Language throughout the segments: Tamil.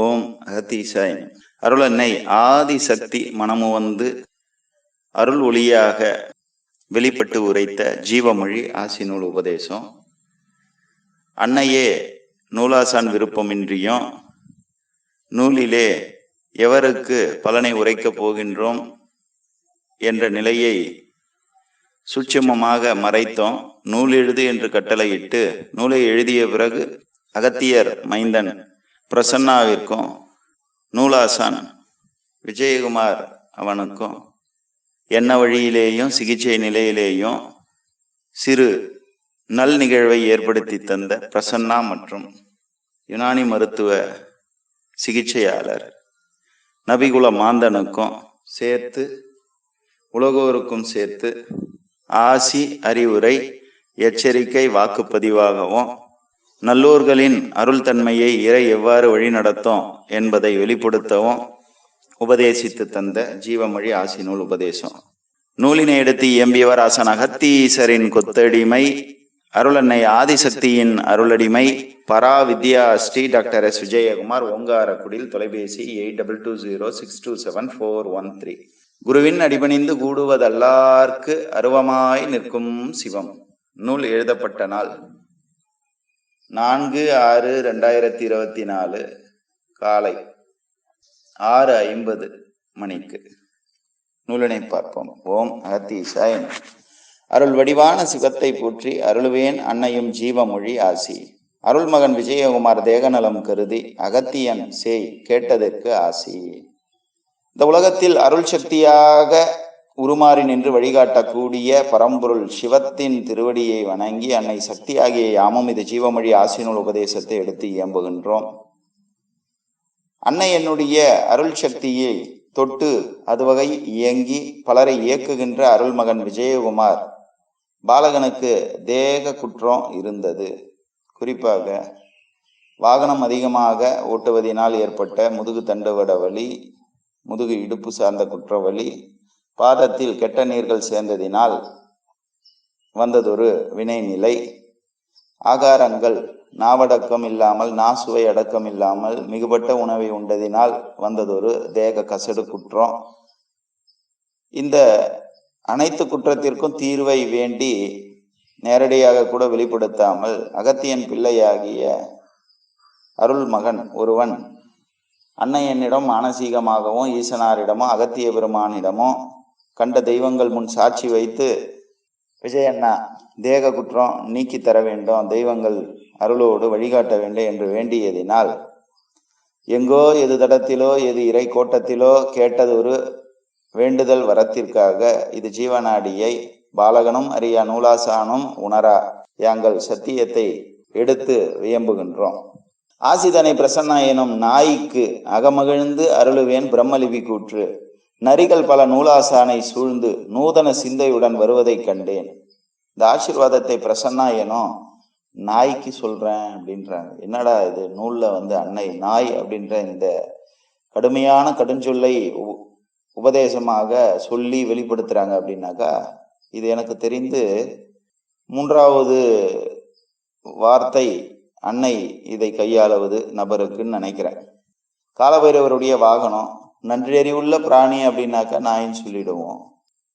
ஓம் அகத்தீசாய் அருளன்னை ஆதிசக்தி மனமு வந்து அருள் ஒளியாக வெளிப்பட்டு உரைத்த ஜீவமொழி ஆசினூல் உபதேசம். அன்னையே நூலாசான் விருப்பமின்றியும் நூலிலே எவருக்கு பலனை உரைக்கப் போகின்றோம் என்ற நிலையை சுட்சமமாக மறைத்தோம். நூல் எழுது என்று கட்டளையிட்டு நூலை எழுதிய பிறகு அகத்தியர் மைந்தன் பிரசன்னாவிற்கும் நூலாசான் விஜயகுமார் அவனுக்கும் என்ன வழியிலேயும் சிகிச்சை நிலையிலேயும் சிறு நல் நிகழ்வை ஏற்படுத்தி தந்த பிரசன்னா மற்றும் யுனானி மருத்துவ சிகிச்சையாளர் நபிகுல மாந்தனுக்கும் சேர்த்து உலகோருக்கும் சேர்த்து ஆசி அறிவுரை எச்சரிக்கை வாக்குப்பதிவாகவும் நல்லூர்களின் அருள் தன்மையை இறை எவ்வாறு வழிநடத்தும் என்பதை வெளிப்படுத்தவும் உபதேசித்து தந்த ஜீவமொழி ஆசி நூல் உபதேசம். நூலினை எடுத்து இயம்பியவர் ஆசன் அகத்தீசரின் கொத்தடிமை அருளன்னை ஆதிசக்தியின் அருளடிமை பரா வித்யா ஸ்ரீ டாக்டர் எஸ். விஜயகுமார் ஓங்காரக்குடில் தொலைபேசி eight double two zero six two seven four one three. குருவின் அடிபணிந்து கூடுவதல்லார்க்கு அருவமாய் நிற்கும் சிவம். நூல் எழுதப்பட்ட நாள் நான்கு ஆறு ரெண்டாயிரத்தி இருபத்தி நாலு காலை ஆறு ஐம்பது மணிக்கு நூலினை பார்ப்போம். ஓம் அகத்தீசாயன் அருள் வடிவான சிவத்தை போற்றி அருள்வேன் அன்னையும் ஜீவமொழி ஆசி. அருள்மகன் விஜயகுமார் தேகநலம் கருதி அகத்தியன் செய் கேட்டதற்கு ஆசி. இந்த உலகத்தில் அருள் சக்தியாக உருமாறி நின்று வழிகாட்டக்கூடிய பரம்பொருள் சிவத்தின் திருவடியை வணங்கி அன்னை சக்தி ஆகிய யாமும் இது ஜீவமொழி ஆசினுள் உபதேசத்தை எடுத்து இயம்புகின்றோம். அன்னை என்னுடைய அருள் சக்தியை தொட்டு அதுவகை இயங்கி பலரை இயக்குகின்ற அருள்மகன் விஜயகுமார் பாலகனுக்கு தேக குற்றம் இருந்தது. குறிப்பாக வாகனம் அதிகமாக ஓட்டுவதினால் ஏற்பட்ட முதுகு தண்டுவட வலி முதுகு இடுப்பு சார்ந்த குற்றவலி பாதத்தில் கெட்ட நீர்கள் சேர்ந்ததினால் வந்ததொரு வினைநிலை. ஆகாரங்கள் நாவடக்கம் இல்லாமல் நாசுவை அடக்கம் இல்லாமல் மிகுபட்ட உணவை உண்டதினால் வந்ததொரு தேக கசடு குற்றம். இந்த அனைத்து குற்றத்திற்கும் தீர்வை வேண்டி நேரடியாக கூட வெளிப்படுத்தாமல் அகத்தியன் பிள்ளையாகிய அருள் மகன் ஒருவன் அன்னையனிடம் மானசீகமாகவும் ஈசனாரிடமும் அகத்திய பெருமானிடமோ கண்ட தெய்வங்கள் முன் சாட்சி வைத்து விஜயண்ணா தேக குற்றம் நீக்கி தர வேண்டும் தெய்வங்கள் அருளோடு வழிகாட்ட வேண்டும் என்று வேண்டியதினால் எங்கோ எது தடத்திலோ எது இறை கோட்டத்திலோ கேட்டதொரு வேண்டுதல் வரத்திற்காக இது ஜீவநாடியை பாலகனும் அறியா நூலாசானும் உணரா யாங்கள் சத்தியத்தை எடுத்து வியம்புகின்றோம். ஆசிதனை பிரசன்னா எனும் நாய்க்கு அகமகிழ்ந்து அருளுவேன் பிரம்மலிபி கூற்று. நரிகள் பல நூலாசானை சூழ்ந்து நூதன சிந்தையுடன் வருவதைக் கண்டேன். இந்த ஆசீர்வாதத்தை பிரசன்னா ஏனோ நாய்க்கு சொல்றேன் அப்படின்றாங்க. என்னடா இது நூல்ல வந்து அன்னை நாய் அப்படின்ற இந்த கடுமையான கடுஞ்சொல்லை உ- உபதேசமாக சொல்லி வெளிப்படுத்துறாங்க அப்படின்னாக்கா இது எனக்கு தெரிந்து மூன்றாவது வார்த்தை அன்னை இதை கையாளுவது நபருக்குன்னு நினைக்கிறேன். காலபைரவருடைய வாகனம் நன்றறிவுள்ள பிராணி அப்படின்னாக்கா நாயின்னு சொல்லிடுவோம்.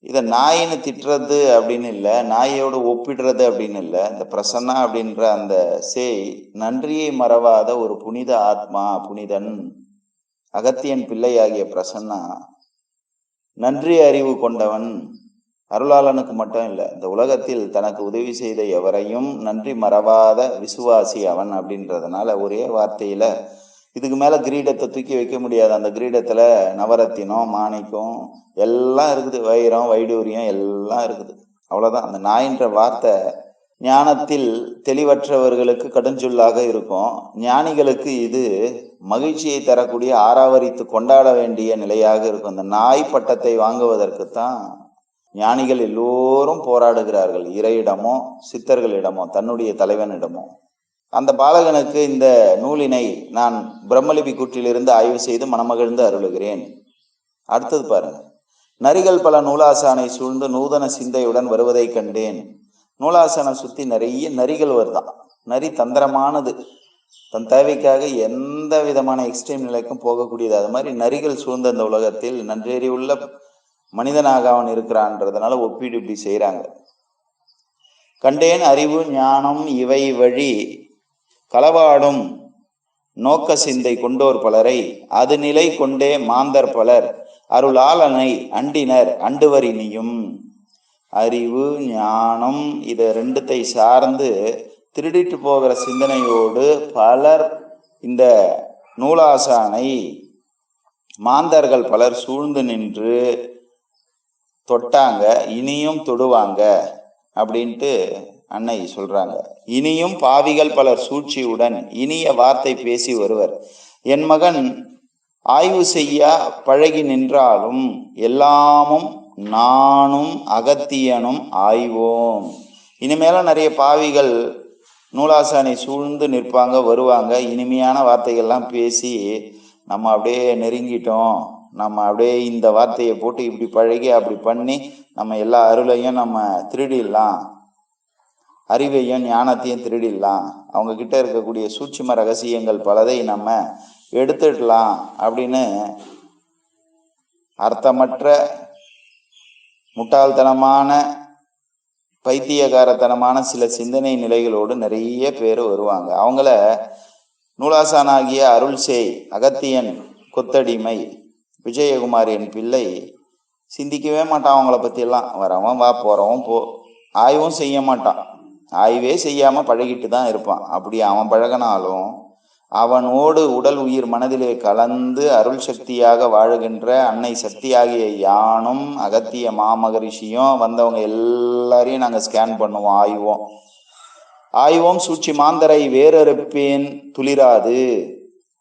இதை நாயின்னு திட்டுறது அப்படின்னு இல்லை நாயோடு ஒப்பிடுறது அப்படின்னு இல்லை இந்த பிரசன்னா அப்படின்ற அந்த சேய் நன்றியை மறவாத ஒரு புனித ஆத்மா புனிதன் அகத்தியன் பிள்ளையாகிய பிரசன்னா நன்றி அறிவு கொண்டவன் அருளாளனுக்கு மட்டும் இல்லை இந்த உலகத்தில் தனக்கு உதவி செய்த எவரையும் நன்றி மறவாத விசுவாசி அவன் அப்படின்றதுனால ஒரே வார்த்தையில இதுக்கு மேல கிரீடத்தை தூக்கி வைக்க முடியாது. அந்த கிரீடத்துல நவரத்தினம் மாணிக்கம் எல்லாம் இருக்குது. வைரம் வைடூரியம் எல்லாம் இருக்குது. அவ்வளவுதான். அந்த நாயின்ற வார்த்தை ஞானத்தில் தெளிவற்றவர்களுக்கு கடுஞ்சொல்லாக இருக்கும். ஞானிகளுக்கு இது மகிழ்ச்சியை தரக்கூடிய ஆராவரித்து கொண்டாட வேண்டிய நிலையாக இருக்கும். அந்த நாய் பட்டத்தை வாங்குவதற்குத்தான் ஞானிகள் எல்லோரும் போராடுகிறார்கள். இறையிடமோ சித்தர்களிடமோ தன்னுடைய தலைவனிடமோ. அந்த பாலகனுக்கு இந்த நூலினை நான் பிரம்மலிபி கூற்றிலிருந்து ஆய்வு செய்து மனமகிழ்ந்து அருளுகிறேன். அடுத்தது பாருங்க. நரிகள் பல நூலாசானை சூழ்ந்து நூதன சிந்தையுடன் வருவதைக் கண்டேன். நூலாசனை சுத்தி நிறைய நரிகள் வருதான் நரி தந்திரமானது. தன் தேவைக்காக எந்த விதமான எக்ஸ்ட்ரீம் நிலைக்கும் போகக்கூடியது. அது மாதிரி நரிகள் சூழ்ந்த அந்த உலகத்தில் நன்றேறி உள்ள மனிதனாக அவன் இருக்கிறான்றதுனால ஒப்பீடு இப்படி செய்கிறாங்க கண்டேன் அறிவு ஞானம் இவை வழி களவாடும் நோக்க சிந்தை கொண்டோர் பலரை அது நிலை கொண்டே மாந்தர் பலர் அருளாளனை அண்டினர் அண்டுவரினியும். அறிவு ஞானம் இதை ரெண்டுத்தை சார்ந்து திருடிட்டு போகிற சிந்தனையோடு பலர் இந்த நூலாசானை மாந்தர்கள் பலர் சூழ்ந்து நின்று தொட்டாங்க இனியும் தொடுவாங்க அப்படின்ட்டு அன்னை சொல்றாங்க இனியும் பாவிகள் பலர் சூழ்ச்சியுடன் இனிய வார்த்தை பேசி வருவர். என் மகன் ஆய்வு செய்ய பழகி நின்றாலும் எல்லாமும் நானும் அகத்தியனும் ஆய்வோம். இனிமேல நிறைய பாவிகள் நூலாசானை சூழ்ந்து நிற்பாங்க வருவாங்க. இனிமையான வார்த்தைகள்லாம் பேசி நம்ம அப்படியே நெருங்கிட்டோம். நம்ம அப்படியே இந்த வார்த்தையை போட்டு இப்படி பழகி அப்படி பண்ணி நம்ம எல்லா அருளையும் நம்ம திருடிடலாம். அறிவையும் ஞானத்தையும் திருடிடலாம். அவங்க கிட்ட இருக்கக்கூடிய சூட்சும ரகசியங்கள் பலதை நம்ம எடுத்துடலாம் அப்படின்னு அர்த்தமற்ற முட்டாள்தனமான பைத்தியகாரத்தனமான சில சிந்தனை நிலைகளோடு நிறைய பேர் வருவாங்க. அவங்கள நூலாசானாகிய அருள் அகத்தியன் கொத்தடிமை விஜயகுமார் என் பிள்ளை சிந்திக்கவே மாட்டான் அவங்கள பற்றியெல்லாம் வரவன் வா போகிறவன் போ. ஆய்வும் செய்ய மாட்டான். ஆய்வே செய்யாமல் பழகிட்டு தான் இருப்பான். அப்படி அவன் பழகினாலும் அவனோடு உடல் உயிர் மனதிலே கலந்து அருள் சக்தியாக வாழுகின்ற அன்னை சக்தியாகிய யானும் அகத்திய மாமகரிஷியும் வந்தவங்க எல்லாரையும் நாங்கள் ஸ்கேன் பண்ணுவோம் ஆய்வோம். ஆய்வோம் சூழ்ச்சி மாந்தரை வேறறுப்பேன் துளிராது.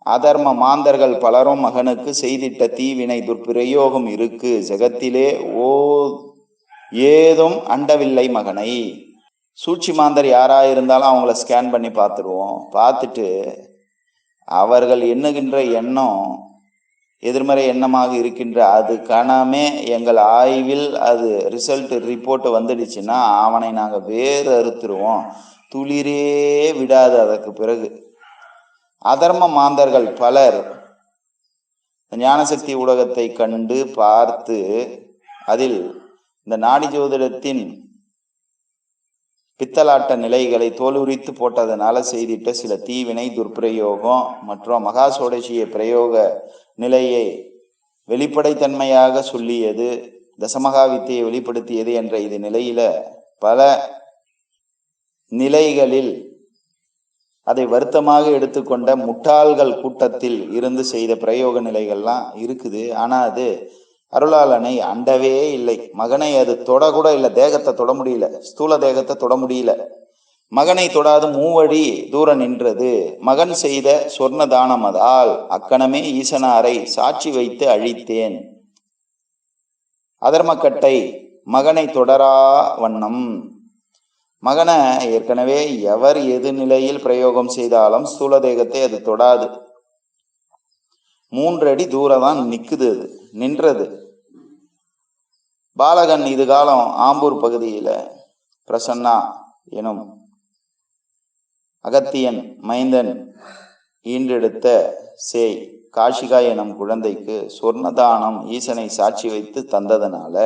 அதர்ம மாந்தர்கள் பலரும் மகனுக்கு செய்திட்ட தீவினை துர்பிரயோகம் இருக்கு. ஜெகத்திலே ஓ ஏதும் அண்டவில்லை மகனை. சூழ்ச்சி மாந்தர் யாராக இருந்தாலும் அவங்கள ஸ்கேன் பண்ணி பார்த்துருவோம். பார்த்துட்டு அவர்கள் எண்ணுகின்ற எண்ணம் எதிர்மறை எண்ணமாக இருக்கின்ற அது கணமே எங்கள் ஆய்வில் அது ரிசல்ட் ரிப்போர்ட் வந்துடுச்சுன்னா அவனை நாங்கள் வேறு அறுத்துருவோம். துளிரே விடாது அதற்கு பிறகு. அதர்ம மாந்தர்கள் பலர் ஞானசக்தி ஊடகத்தை கண்டு பார்த்து அதில் இந்த நாடி ஜோதிடத்தின் பித்தலாட்ட நிலைகளை தோலுரித்து போட்டதனால செய்திட்ட சில தீவினை துர்பிரயோகம் மற்றும் மகாசோடசிய பிரயோக நிலையை வெளிப்படைத்தன்மையாக சொல்லியது தசமகா வித்தையை வெளிப்படுத்தியது என்ற இது நிலையில பல நிலைகளில் அதை வருத்தமாக எடுத்துக்கொண்ட முட்டாள்கள் கூட்டத்தில் இருந்து செய்த பிரயோக நிலைகள்லாம் இருக்குது. ஆனா அது அருளாளனை அண்டவே இல்லை. மகனை அது தொட கூட இல்லை. தேகத்தை தொட முடியல. ஸ்தூல தேகத்தை தொட முடியல. மகனை தொடாது மூவடி தூர நின்றது. மகன் செய்த சொர்ண தானமதால் அக்கணமே ஈசனாரை சாட்சி வைத்து அழித்தேன். அதர்மக்கட்டை மகனை தொடரா வண்ணம். மகனை ஏற்கனவே எவர் எது நிலையில் பிரயோகம் செய்தாலும் ஸ்தூல தேகத்தை அது தொடாது. மூன்றடி தூரம் தான் நிற்குது அது நின்றது. பாலகன் இது காலம் ஆம்பூர் பகுதியில பிரசன்னா எனும் அகத்தியன் மைந்தன் ஈன்றெடுத்த சேய் காஷிகா எனும் குழந்தைக்கு சொர்ணதானம் ஈசனை சாட்சி வைத்து தந்ததனால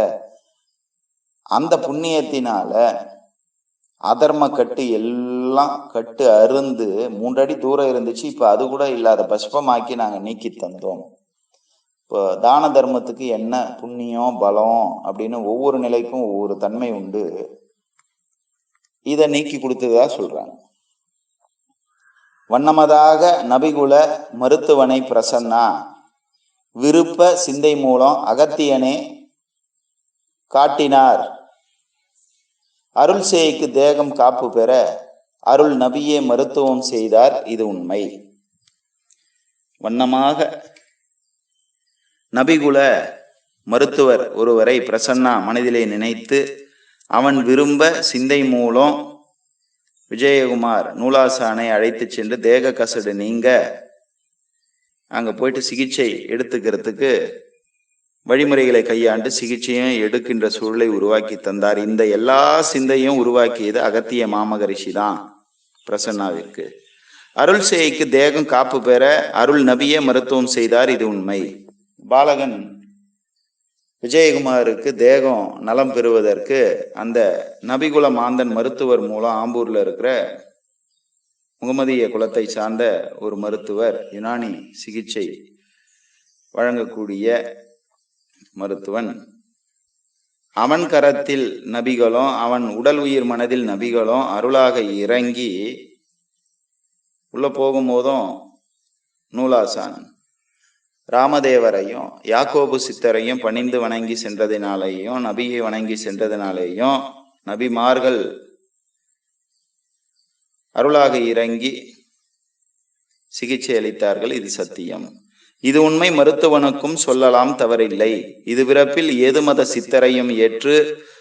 அந்த புண்ணியத்தினால அதர்ம கட்டு எல்லாம் கட்டு அருந்து மூன்றடி தூரம் இருந்துச்சு. இப்ப அது கூட இல்லாத பஸ்பமாக்கி நாங்க நீக்கி தந்தோம். இப்போ தான தர்மத்துக்கு என்ன புண்ணியம் பலம் அப்படின்னு ஒவ்வொரு நிலைக்கும் ஒவ்வொரு தன்மை உண்டு. இதை நீக்கி கொடுத்ததா சொல்றாங்க. வண்ணமதாக நபிகுல மருத்துவனை பிரசன்னா விருப்ப சிந்தை மூலம் அகத்தியனே காட்டினார். அருள் சேய்க்கு தேகம் காப்பு பெற அருள் நபியே மருத்துவம் செய்தார் இது உண்மை. வண்ணமாக நபிகுல மருத்துவர் ஒருவரை பிரசன்னா மனதிலே நினைத்து அவன் விரும்ப சிந்தை மூலம் விஜயகுமார் நூலாசானை அழைத்து சென்று தேக கசடு நீங்க அங்க போயிட்டு சிகிச்சை எடுத்துக்கிறதுக்கு வழிமுறைகளை கையாண்டு சிகிச்சையும் எடுக்கின்ற சூழலை உருவாக்கி தந்தார். இந்த எல்லா சிந்தையும் உருவாக்கியது அகத்திய மாமகரிஷி தான் பிரசன்னாவிற்கு. அருள் சேய்க்கு தேகம் காப்பு பெற அருள் நபியே மருத்துவம் செய்தார் இது உண்மை. பாலகன் விஜயகுமாருக்கு தேகம் நலம் பெறுவதற்கு அந்த நபிகுல மாந்தன் மருத்துவர் மூலம் ஆம்பூர்ல இருக்கிற முகமதிய குலத்தை சார்ந்த ஒரு மருத்துவர் யுனானி சிகிச்சை வழங்கக்கூடிய மருத்துவன். அவன் கரத்தில் நபிகளும் அவன் உடல் உயிர் மனதில் நபிகளும் அருளாக இறங்கி உள்ள போகும்போதும் நூலாசான். ராமதேவரையும் யாக்கோபு சித்தரையும் பணிந்து வணங்கி சென்றதினாலேயும் நபியை வணங்கி சென்றதினாலேயும் நபிமார்கள் அருளாக இறங்கி சிகிச்சை அளித்தார்கள். இது சத்தியம். இது உண்மை மருத்துவனுக்கும் சொல்லலாம் தவறில்லை. இது பிறப்பில் ஏது மத சித்தரையும் ஏற்று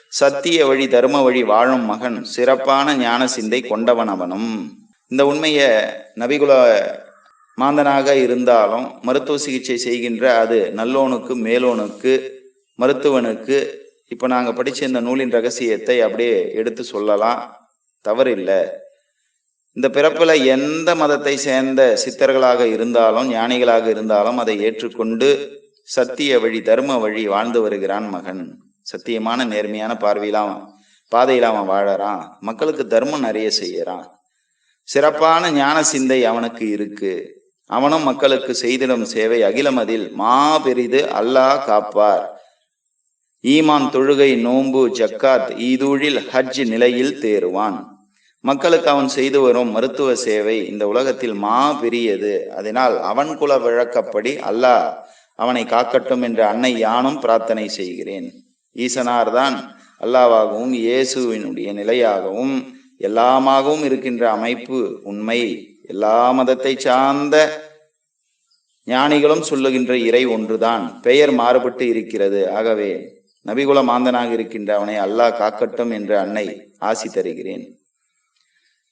சத்திய வழி தர்ம வழி வாழும் மகன் சிறப்பான ஞான சிந்தை கொண்டவன் அவனும். இந்த உண்மையை நபிகுல மாந்தனாக இருந்தாலும் மருத்துவ சிகிச்சை செய்கின்ற அது நல்லோனுக்கு மேலோனுக்கு மருத்துவனுக்கு இப்போ நாங்கள் படித்த இந்த நூலின் ரகசியத்தை அப்படியே எடுத்து சொல்லலாம். தவறில்லை. இந்த பிறப்பில் எந்த மதத்தை சேர்ந்த சித்தர்களாக இருந்தாலும் ஞானிகளாக இருந்தாலும் அதை ஏற்றுக்கொண்டு சத்திய வழி தர்ம வழி வாழ்ந்து வருகிறான் மகன். சத்தியமான நேர்மையான பார்வையிலாம் பாதையில் அவன் வாழறான். மக்களுக்கு தர்மம் நிறைய செய்யறான். சிறப்பான ஞான சிந்தை அவனுக்கு இருக்கு. அவனும் மக்களுக்கு செய்திடும் சேவை அகிலமதில் மாபெரிது அல்லாஹ் காப்பார். ஈமான் தொழுகை நோன்பு ஜக்காத் ஈதூழில் ஹஜ் நிலையில் தேறுவான். மக்களுக்கு அவன் செய்து வரும் மருத்துவ சேவை இந்த உலகத்தில் மா பெரியது அதனால் அவன் குல விளக்கப்படி அல்லாஹ் அவனை காக்கட்டும் என்று அன்னை யானும் பிரார்த்தனை செய்கிறேன். ஈசனார்தான் அல்லாவாகவும் இயேசுவினுடைய நிலையாகவும் எல்லாமாகவும் இருக்கின்ற அமைப்பு உண்மை. எல்லா மதத்தை சார்ந்த ஞானிகளும் சொல்லுகின்ற இறை ஒன்றுதான். பெயர் மாறுபட்டு இருக்கிறது. ஆகவே நபிகுல மாந்தனாக இருக்கின்ற அவனை அல்லாஹ் காக்கட்டும் என்று அன்னை ஆசி தருகிறேன்.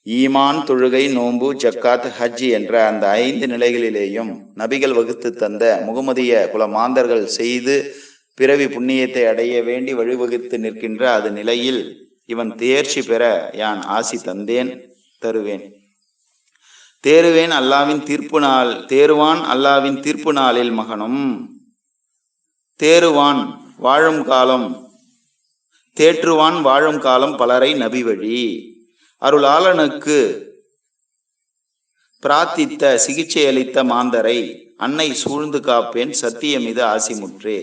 ஈமான் தொழுகை நோன்பு ஜக்காத் ஹஜ் என்ற அந்த ஐந்து நிலைகளிலேயும் நபிகள் வகுத்து தந்த முகமதிய குல மாந்தர்கள் செய்து பிறவி புண்ணியத்தை அடைய வேண்டி வழிவகுத்து நிற்கின்ற அது நிலையில் இவன் தேர்ச்சி பெற யான் ஆசி தந்தேன் தருவேன். தேருவேன் அல்லாவின் தீர்ப்பு நாள் தேருவான் அல்லாவின் தீர்ப்பு நாளில் மகனும். தேருவான் வாழும் காலம் தேற்றுவான் வாழும் காலம் பலரை நபி வழி. அருளாளனுக்கு பிரார்த்தித்த சிகிச்சை அளித்த மாந்தரை அன்னை சூழ்ந்து காப்பேன் சத்தியம் இது ஆசிமுற்றே.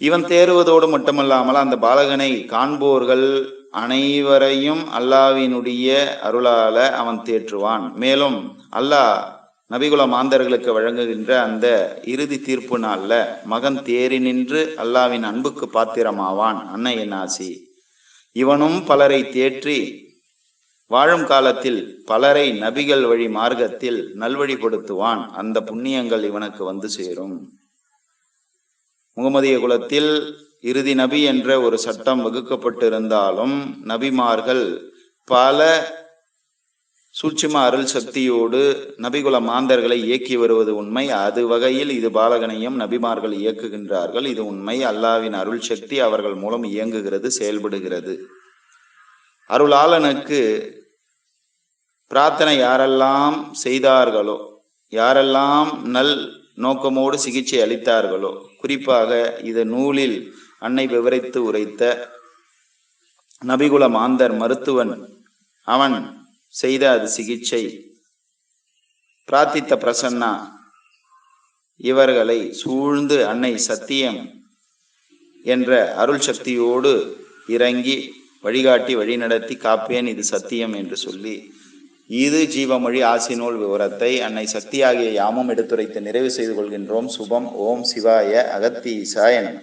இவன் தேறுவதோடு மட்டுமல்லாமல் அந்த பாலகனை காண்போர்கள் அனைவரையும் அல்லாவினுடைய அருளால அவன் தேற்றுவான். மேலும் அல்லாஹ் நபிகுல மாந்தர்களுக்கு வழங்குகின்ற அந்த இறுதி தீர்ப்பு நாளில் மகன் தேறி நின்று அல்லாவின் அன்புக்கு பாத்திரமாவான் அன்னையின் ஆசி இவனும் பலரை தேற்றி வாழும் காலத்தில் பலரை நபிகள் வழி மார்க்கத்தில் நல்வழிப்படுத்துவான். அந்த புண்ணியங்கள் இவனுக்கு வந்து சேரும். முகமதிய குலத்தில் இறுதி நபி என்ற ஒரு சட்டம் வகுக்கப்பட்டிருந்தாலும் நபிமார்கள் பல சூட்சும அருள் சக்தியோடு நபிகுல மாந்தர்களை இயக்கி வருவது உண்மை. அது வகையில் இது பாலகனையும் நபிமார்கள் இயக்குகின்றார்கள். இது உண்மை. அல்லாவின் அருள் சக்தி அவர்கள் மூலம் இயங்குகிறது செயல்படுகிறது. அருளாளனுக்கு பிரார்த்தனை யாரெல்லாம் செய்தார்களோ யாரெல்லாம் நல் நோக்கமோடு சிகிச்சை அளித்தார்களோ குறிப்பாக இது நூலில் அன்னை விவரித்து உரைத்த நபிகுல மாந்தர் மருத்துவன் அவன் செய்த அது சிகிச்சை. பிரார்த்தித்த பிரசன்னா இவர்களை சூழ்ந்து அன்னை சத்தியம் என்ற அருள் சக்தியோடு இறங்கி வழிகாட்டி வழிநடத்தி காப்பேன் இது சத்தியம் என்று சொல்லி இது ஜீவமொழி ஆசினூல் விவரத்தை அன்னை சக்தியாகிய யாமும் எடுத்துரைத்து நிறைவு செய்து கொள்கின்றோம். சுபம். ஓம் சிவாய அகத்தி சாயனம்